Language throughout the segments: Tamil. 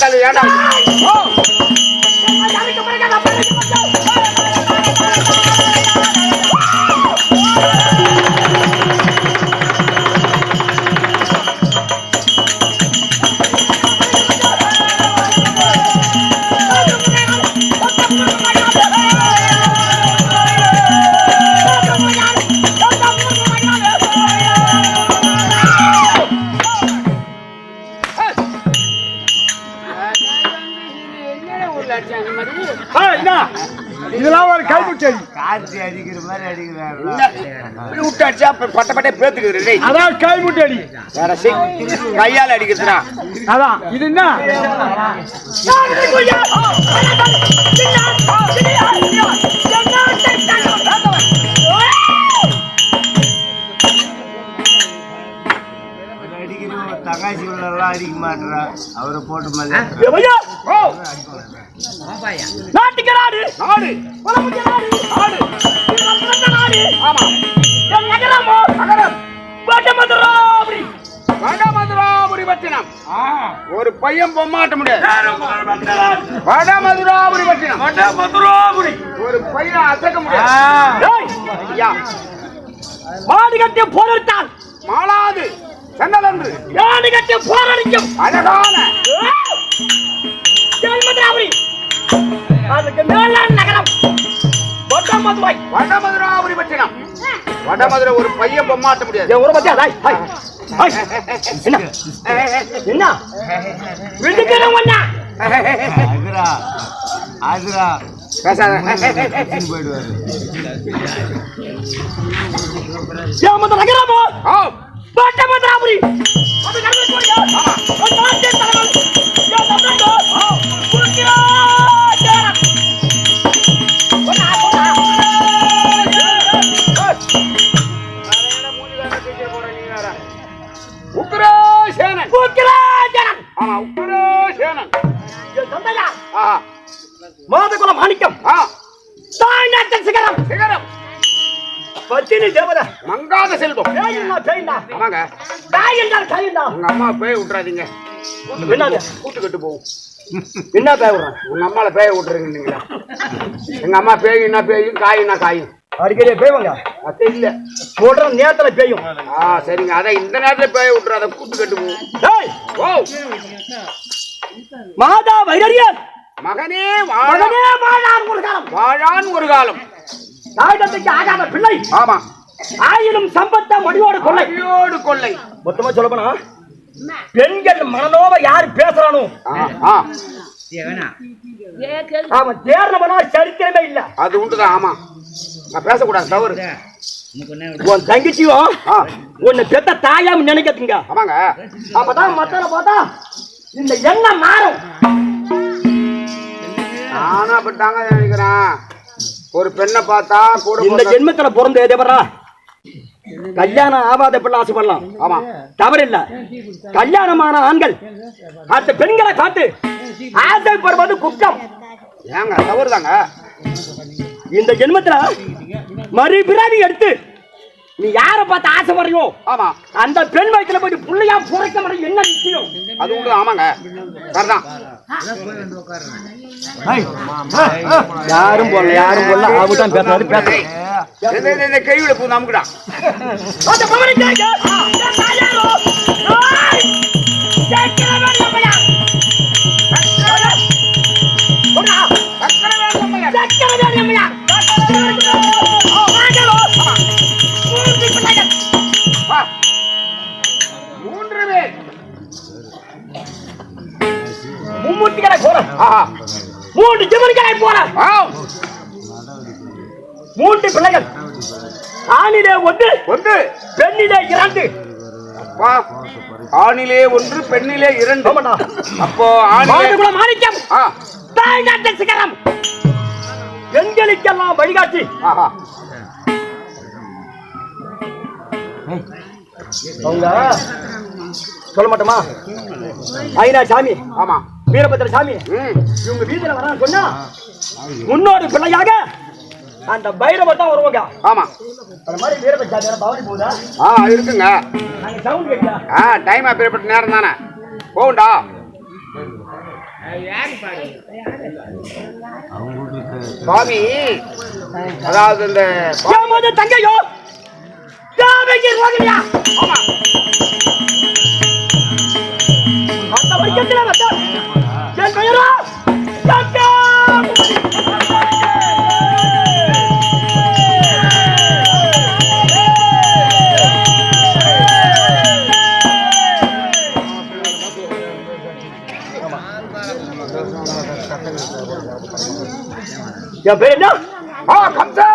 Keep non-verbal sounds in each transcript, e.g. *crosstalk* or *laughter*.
தள்ளு ஏன்டா ஓ ஏய், என்ன? இதெல்லாம் ஒரு கைமுட்டை காத்து அடிக்கிற மாதிரி அடிக்கிறாரு. இப்படி விட்டு அடிச்சா அப்புறம் பட்ட பட்டே பேத்துக்குது டேய். அதான் கைமுட்டை அடி. வேற செய் கையால அடிக்கிறதுடா அதான் இது என்ன? எல்லாம் அடிக்க மாட்டா அவரை போட்டு நாட்டுக்கு நாடு! நாடு. நாடு! நாடு. ஆமா. நகரமோ? நகரம். வடமதுராபுரி பட்டினம் ஒரு பையன் பொம்மாட்ட முடியாது. வடமதுராபுரி பட்டினம் வடமதுராபுரி ஒரு பையன் அசக்க முடியாது. மாடு கட்டி போரிட்டால் மாளாது. சென்னலன்று. யானை கட்டி போரடிக்கும். அழகான. மதுராபுரி அதுக்கு மேலான நகரம் வடமதுரை. வடமதுராபுரி பட்டினம். வடமதுரை ஒரு பையன் பொம்மாட்ட முடியாது. என் ஊரை பத்தியா ஹாய் என்ன? என்ன? விடுக்கிறோம் ஒண்ணா அதுரா அதுரா பேசாத. போயிடுவாரு. ஏமந்த அது கருமை கோயில் ஆமா. தாய் என்றால் உங்க அம்மா பேய விட்டுறாதீங்க. என்னது? கூட்டு கட்டு போகும். *laughs* என்ன பேய் விடுறான்? உங்க அம்மால பேய விட்டுறீங்களா எங்க அம்மா பேயின்னா பேயும் காயின்னா காயும்? அடிக்கடி பேய்வங்க. அது இல்ல சொல்ற நேரத்துல பேயும். ஆ சரிங்க. அதான் இந்த நேரத்துல பேய விட்டுறாத கூட்டு கட்டு ஓ மாதா வைரரியன்! மகனே மகனே வாழான் ஒரு காலம். வாழான் ஒரு காலம். தாய் தந்தைக்கு ஆகாத பிள்ளை. ஆமா. ஆயினும் சம்பத்த மடியோடு கொள்ளை. அடியோடு கொள்ளை. மொத்தமா சொல்ல போனா பெண்கள் மனநோவ யாரு பேசுறானோ? ஆ, ஆ, அவன் தேர்னவனா சரித்திரமே இல்ல. அது உண்டுதான் ஆமா. நான் பேசக்கூடாது தவறு. உன் தங்கச்சியோ? ஆ, உன்னை பெத்த தாயாம் நினைக்கத்துங்க ஆமாங்க. அப்பதான் மத்தன பார்த்தா இந்த எண்ணம் மாறும். நானும் அப்படித்தாங்க நினைக்கிறேன். ஒரு பெண்ணை பார்த்தா கூட இந்த ஜென்மத்துல பிறந்த எதவரா கல்யாணம் ஆகாத பிள்ளை ஆசைப்படலாம். ஆமா. தவறில்ல. கல்யாணமான ஆண்கள். அந்த பெண்களை பார்த்து ஆசைப்படுவது குற்றம். ஏங்க தவறுதாங்க. இந்த ஜென்மத்துல மறுபிறவி எடுத்து நீ யாரை பார்த்து ஆசைப்படுறியோ? ஆமா. அந்த பெண் வயிற்றுல போயிட்டு பிள்ளையா புரைக்க முடியும். என்ன நிச்சயம் அது உண்டு ஆமாங்க. சரிதான். யாரும் போடல யாரும் போடல. அவர் தான் பேசுறாரு பேசுறேன் கைவிட பூ நமக்குடா ஆணிலே ஒன்று பெண்ணிலே இரண்டு. அப்போ மாணிக்கம். ஆ. தாய் நாட்டு சிகரம். பெண்களுக்கெல்லாம் வழிகாட்டி. அவங்க சொல்ல மாட்டோமா? ஐநா சாமி. ஆமா. வீரபத்திர சாமி. இவங்க வீதியில வரான்னு சொன்னா முன்னோடி பிள்ளையாக அந்த பைரவர் தான் வருவாங்க. ஆமா. அந்த மாதிரி வீரபத்திர சாமி பவனி போகுதா? ஆ இருக்குங்க. நாங்க சவுண்ட் கேட்கல. ஆ டைம் அப்பேற்பட்ட நேரம் தானே. போகுண்டா சுவாமி அதாவது இந்த தங்கையோ? ஆமா. அந்த வந்தார் என் பெயரோ? சங்கா என் பேர் என்ன ஆ கம்ச பூவன்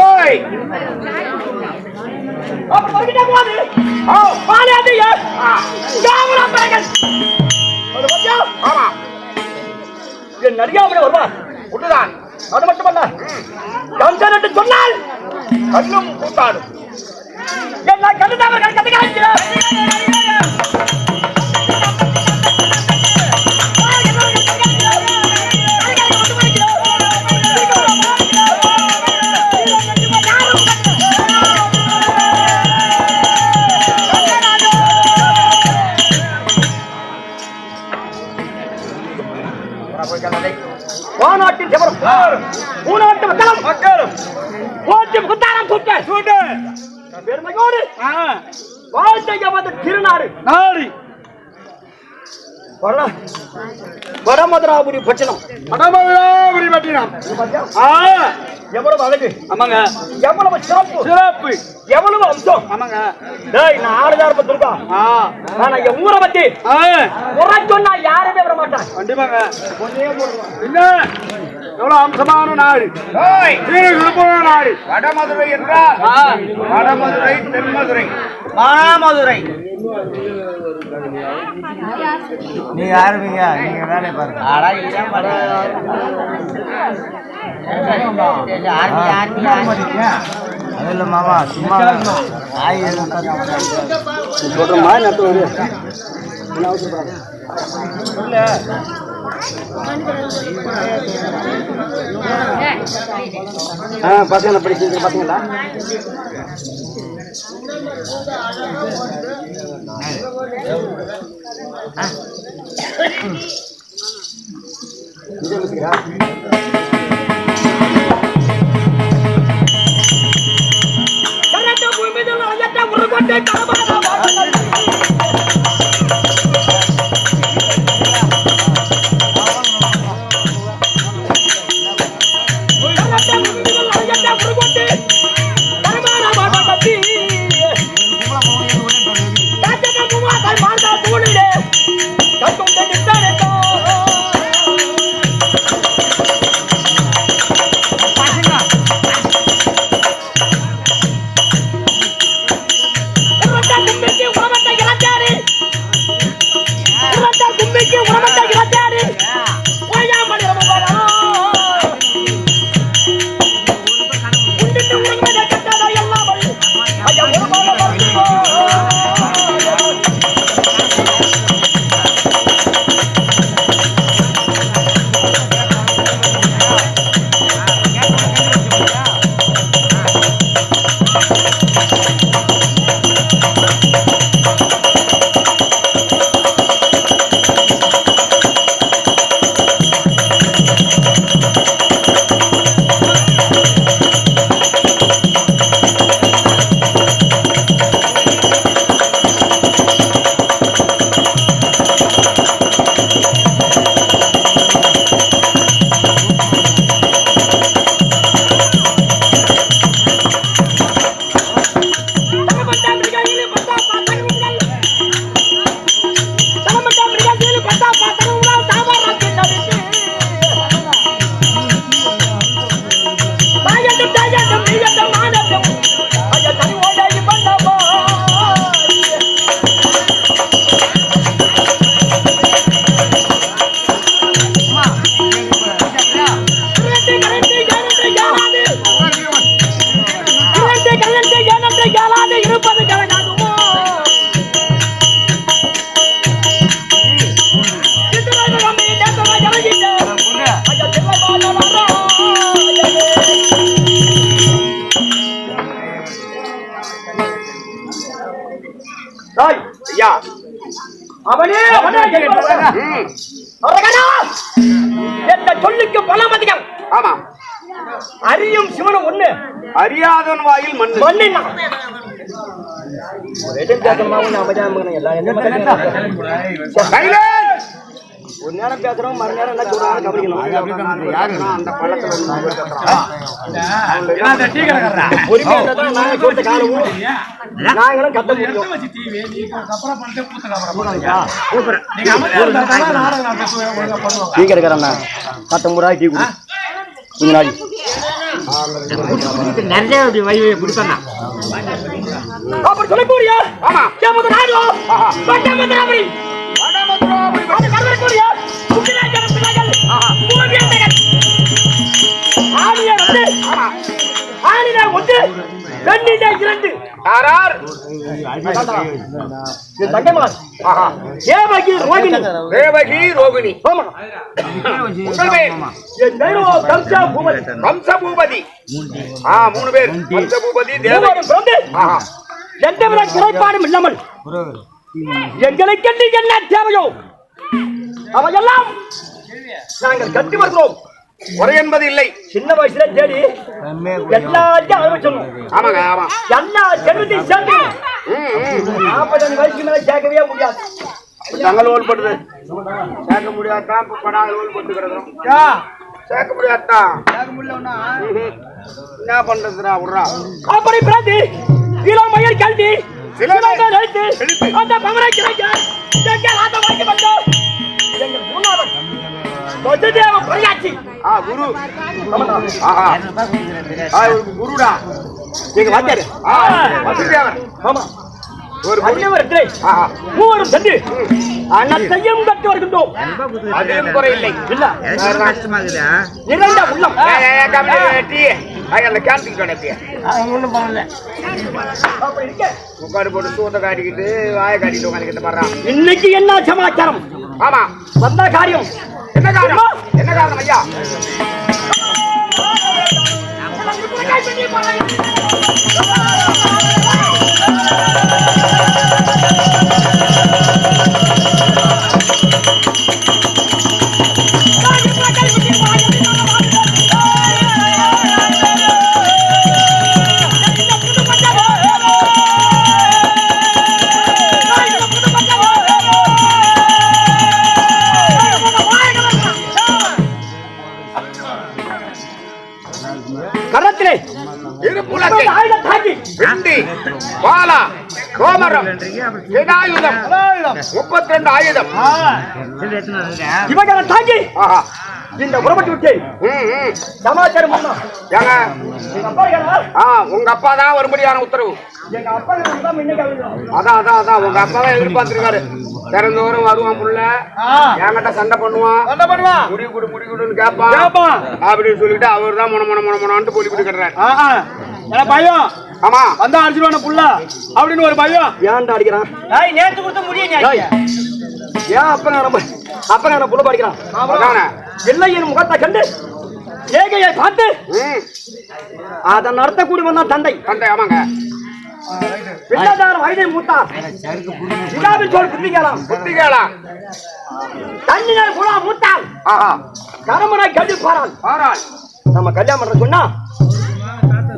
ஓய் ஆமா என் அறியாமலே வருவார் உண்டுதான் அது மட்டுமல்ல கம்சன் என்று சொன்னால் கண்ணும் கூத்தாடும் என்ன கண்டுதாமல் கண்டுகிறார் வானாட்டின் செவரும் பூநாட்டு மக்களும் மக்களும். போற்றி முகத்தாரம் சுட்ட சூட்டு பெருமையோடு வாழ்த்தைய வந்து திருநாடு. நாடி. வடமதுராபுரி பட்சணம் வடமதுராபுரி பட்டினம். எவ்வளவு அழகு. ஆமாங்க. எவ்வளவு சிறப்பு. சிறப்பு. எவ்வளவு அம்சம். ஆமாங்க. டேய் நான் ஆளுதார் பத்திருக்கா ஆ. நான் என் ஊரை பத்தி உரை சொன்னா யாருமே விட மாட்டான் கண்டிப்பாங்க. என்ன? எவ்வளவு அம்சமான நாடு? நாடு. வடமதுரை என்றால் வடமதுரை தென்மதுரை. மானாமதுரை நீங்க ஆரம்பிங்க நீங்க வேலையை பாருங்க. அது இல்ல மாமா சும்மா ஆய் சொல்ற மாதிரி நடத்துவது ஆ பசங்க படிச்சு Berada bumi dengan hanya tak berkuat என்ற சொல்லுக்கு பலம் அதிகம். ஆமா. அறியும் சிவனும் ஒண்ணு. அறியாதவன் வாயில் மண்ணு. மண்ணினா எதுவும் பேசணுமா ஒண்ணு அமைதியா இருங்க. எல்லாம் என்ன சைலன்ட் ஒரு நேரம் பேசுறோம் மறு நேரம் என்ன சொல்றாங்க கவனிக்கணும் யாருன்னா அந்த பழத்துல நாங்களும் கத்த முடியும் டீ கிடைக்கிறேண்ணா பத்தொன்பது ரூபாய் டீ குடி. கொஞ்ச நாள் நிறைய அப்படி வை கொடுத்தா அப்புறம் சொல்லக்கூடிய ஆமா. கேமது நாடோ ஆஹா. பட்டமதுராபுரி ஒன்று பெண்ணின இரண்டு. ஆஹா. தேவகி ரோகிணி. தேவகி ரோகிணி. ஆமா. என் தெய்வோ கம்சா பூமதி வம்சபூபதி. ஆ மூணு பேர். வம்சபூபதி தேவகி. மூவரும் பிறந்து ஆஹா. எந்தவித குறைபாடும் இல்லாமல் எங்களுக்கென்று என்ன தேவையோ? அவையெல்லாம் நாங்கள் கட்டி வருகிறோம். குறை என்பது இல்லை. சின்ன வயசுல தேடி எல்லாத்தையும் ஆமாங்க ஆமா. எல்லா செல்வத்தையும் சேர்ந்து. நாற்பத்தஞ்சு வயசுக்கு மேல சேர்க்கவே முடியாது. தங்கள் ஓல் படுது சேர்க்க முடியாதான் இப்ப படாத ஓல் போட்டு கிடக்குறோம் சேர்க்க முடியாதான். என்ன பண்றதுடா விட்றா அப்படி கல்வி சிலம்பை சிலம்பை அழைத்து செலுத்து. அந்த பவரை கிடைக்க ஆத்த வாங்கி வந்தோம். ஆ குரு. குருடா. எங்க வாத்தியாரு. ஆ வசுதேவர் ஆமா. ஒரு மூவரும் சென்று கட்டு வருகின்றோம். குறையில்லை. இல்ல. நிறைந்த உள்ளம். அந்த கேன்டீன் பண்ணல. போட்டு சூத்தை காட்டிக்கிட்டு வாயை காட்டிட்டு உட்காந்துக்கிட்டு பாடுறான் இன்னைக்கு என்ன சமாச்சாரம்? ஆமா. வந்த காரியம். என்ன காரணம்? என்ன காரணம் ஐயா? கரத்திலே கோமரம் வேதாயுதம் முப்பத்தி ரெண்டு ஆயுதம் இவங்களை இந்த சமாச்சாரம் ஏங்க? உங்க அப்பா தான் வரும்படியான உத்தரவு. அதான் அதான் அதான். உங்க அப்பா தான் எதிர்பார்த்திருக்காரு. திறந்தோறும் வருவான் புள்ள. என்கிட்ட சண்டை பண்ணுவான். என்ன பண்ணுவா? முடி குடு முடி குடுன்னு கேட்பான். கேப்பான். அப்படின்னு சொல்லிட்டு அவர் தான் முன முன முன முனன்ட்டு பொலி ஆஹா. எனக்கு பயம். ஆமா. வந்தா அடிச்சிருவான புள்ள. அப்படின்னு ஒரு பயம். ஏன்டா அடிக்கிறான்? நேற்று கொடுத்த முடியும் ஏன் அப்ப நம்ம அப்ப நான் புள்ள படிக்கிறான்? இல்லை என் முகத்தை கண்டு. ஏகையை பார்த்து. அதை நடத்தக்கூடியவன் தான் தந்தை. கண்டே ஆமாங்க. பிள்ளைதார் வயதை மூத்தார். விழாவில் சோறு குந்திக்கலாம் புத்தி கேளாம் தண்ணினர் குழா மூத்தால் ஆஹா. கரமனை கல்வி பாரால் பாராள். நம்ம கல்யாணம் பண்ற சொன்னா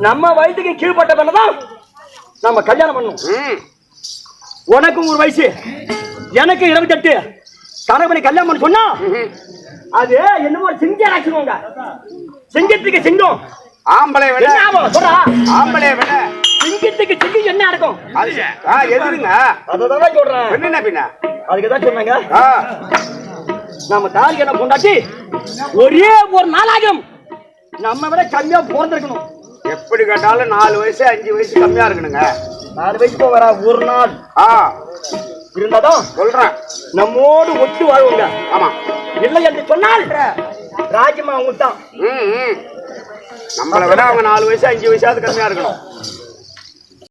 நம்ம வயதுக்கு கீழ்பட்ட பண்ணதான் நம்ம கல்யாணம் பண்ணணும். ம். உனக்கும் ஒரு வயசு எனக்கு இருபத்தெட்டு. கணவனை கல்யாணம் பண்ண சொன்னா. அது என்னமோ சிங்கம் ஆச்சுக்கோங்க சிங்கத்துக்கு சிங்கம். ஆம்பளை விட ஆம்பளை? விட சிங்கத்துக்கு சிங்கம் என்ன நடக்கும்? ஆ எதுங்க அததான் சொல்றேன். என்ன பின்ன? அதுக்கு தான் சொன்னாங்க. ஆ. நம்ம தாலி என்ன பொண்டாட்டி? ஒரே ஒரு நாளாகும். நம்ம விட கம்மியா பிறந்திருக்கணும். எப்படி கேட்டாலும் நாலு வயசு அஞ்சு வயசு கம்மியா இருக்கணுங்க. நாலு வயசுக்கு வர ஒரு நாள். ஆ. இருந்தாதான் சொல்றேன். நம்மோடு ஒத்து வாழ்வுங்க. ஆமா. இல்லை என்று சொன்னால் ராஜ்யமா அவங்க தான் நம்மளை விட அவங்க நாலு வயசு அஞ்சு வயசாவது கம்மியா இருக்கணும்.